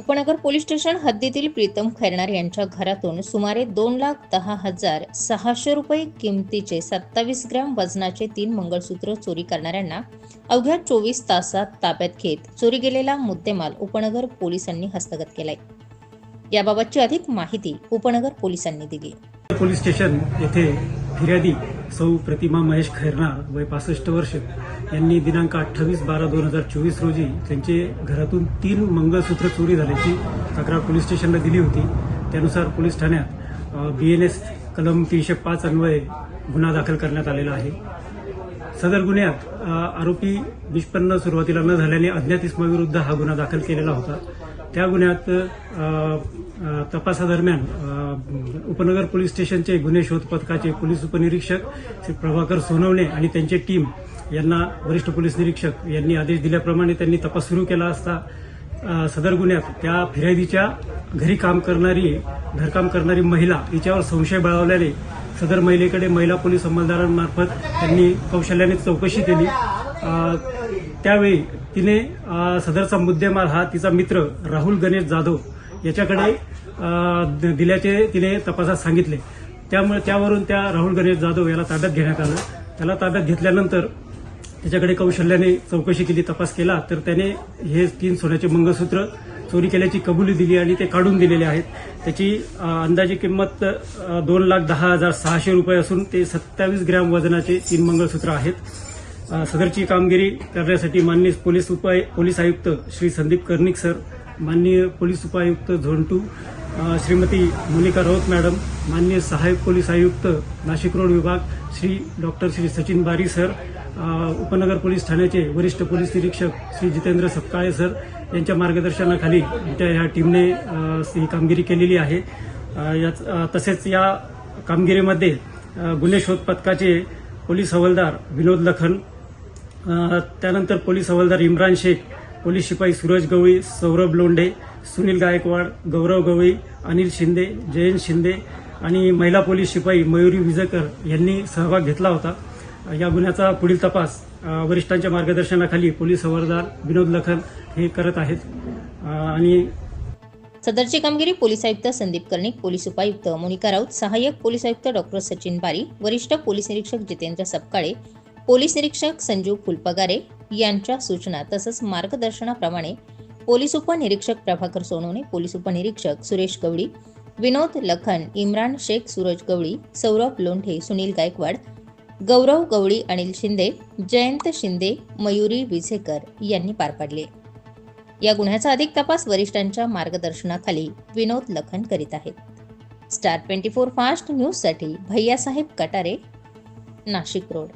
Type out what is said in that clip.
उपनगर police station हद्दीतील प्रीतम खैरनार यांच्या घरातून सुमारे दोन लाख दहा हजार सहाशे रुपये किमतीचे सत्तावीस ग्रॅम वजनाचे तीन मंगळसूत्र चोरी करणाऱ्यांना अवघ्या चोवीस तासात ताब्यात घेत चोरी गेलेला मुद्देमाल उपनगर पोलिसांनी हस्तगत केलाय. याबाबतची अधिक माहिती उपनगर पोलिसांनी दिली. पोलीस स्टेशन येथे फिर्यादी सौ प्रतिमा महेश खैरनार वय पासष्ट वर्ष यांनी दिनांक अठ्ठावीस बारा दोन हजार चोवीस रोजी त्यांचे घरातून तीन मंगळसूत्र चोरी झाल्याची तक्रार पोलीस स्टेशनला दिली होती. त्यानुसार पोलीस ठाण्यात बी एन एस कलम तीनशे पाच अन्वये गुन्हा दाखल करण्यात आलेला आहे. सदर गुन्ह्यात आरोपी निष्पन्न सुरुवातीला न झाल्याने अज्ञात इसमाविरुद्ध हा गुन्हा दाखल केलेला होता. त्या गुन्ह्यात तपासादरम्यान उपनगर पोलीस स्टेशनचे गुन्हे शोध पथकाचे पोलीस उपनिरीक्षक श्री प्रभाकर सोनवणे आणि त्यांची टीम यांना वरिष्ठ पोलीस निरीक्षक यांनी आदेश दिल्याप्रमाणे त्यांनी तपास सुरू केला असता सदर गुन्ह्यात त्या फिर्यादीच्या घरी काम करणारी घरकाम करणारी महिला हिच्यावर संशय बळावल्याने सदर महिलेकडे महिला पोलीस अंमलदारांमार्फत त्यांनी कौशल्याने चौकशी केली. त्यावेळी तिने सदरचा मुद्देमाल हा तिचा मित्र राहुल गणेश जाधव याच्याकडे द- दिल्याचे तिने तपासात सांगितले. त्यामुळे त्यावरून त्या राहुल गणेश जाधव याला ताब्यात घेण्यात आलं. त्याला ताब्यात घेतल्यानंतर त्याच्याकडे कौशल्याने चौकशी केली तपास केला. तर त्याने हे तीन सोन्याचे मंगळसूत्र चोरी केल्याची कबुली दिली आणि ते काढून दिलेले आहेत. त्याची अंदाजे किंमत दोन लाख दहा हजार सहाशे रुपये असून ते सत्तावीस ग्रॅम वजनाचे तीन मंगळसूत्र आहेत. सदरची कामगिरी करण्यासाठी माननीय पोलीस उपाय पोलीस आयुक्त श्री संदीप कर्णिक सर माननीय पोलीस उपायुक्त zone two Shrimati Monika Raut madam माननीय सहाय्यक पोलीस आयुक्त नाशिक रोड विभाग श्री डॉक्टर श्री सचिन बारी सर उपनगर पोलीस ठाण्याचे वरिष्ठ पोलीस निरीक्षक श्री जितेंद्र सपकाळे सर यांच्या मार्गदर्शनाखाली त्या ह्या टीमने ही कामगिरी केलेली आहे. याच- तसेच या कामगिरीमध्ये गुन्हे शोध पथकाचे पोलीस हवालदार विनोद लखन त्यानंतर पोलीस हवालदार इम्रान शेख पोलीस शिपाई सूरज गवई सौरभ लोंढे सुनील गायकवाड गौरव गवई अनिल शिंदे जयंत शिंदे आणि महिला पोलीस शिपाई मयुरी विजकर यांनी सहभाग घेतला होता. या गुन्ह्याचा पुढील तपास वरिष्ठांच्या मार्गदर्शनाखाली पोलीस हवालदार विनोद लखन हे करत आहेत. आणि सदरची कामगिरी पोलीस आयुक्त संदीप कर्णिक पोलीस उपायुक्त मोनिका राऊत सहाय्यक पोलीस आयुक्त डॉक्टर सचिन बारी वरिष्ठ पोलीस निरीक्षक जितेंद्र सपकाळे पोलीस निरीक्षक संजू फुलपगारे यांच्या सूचना तसंच मार्गदर्शनाप्रमाणे पोलीस उपनिरीक्षक प्रभाकर सोनवणे पोलीस उपनिरीक्षक सुरेश गवळी विनोद लखन इम्रान शेख सूरज गवळी सौरभ लोंढे सुनील गायकवाड गौरव गवळी अनिल शिंदे जयंत शिंदे मयुरी विझेकर यांनी पार पाडले. या गुन्ह्याचा अधिक तपास वरिष्ठांच्या मार्गदर्शनाखाली विनोद लखन करीत आहेत. स्टार ट्वेंटी फोर फास्ट न्यूजसाठी भैयासाहेब कटारे नाशिक रोड.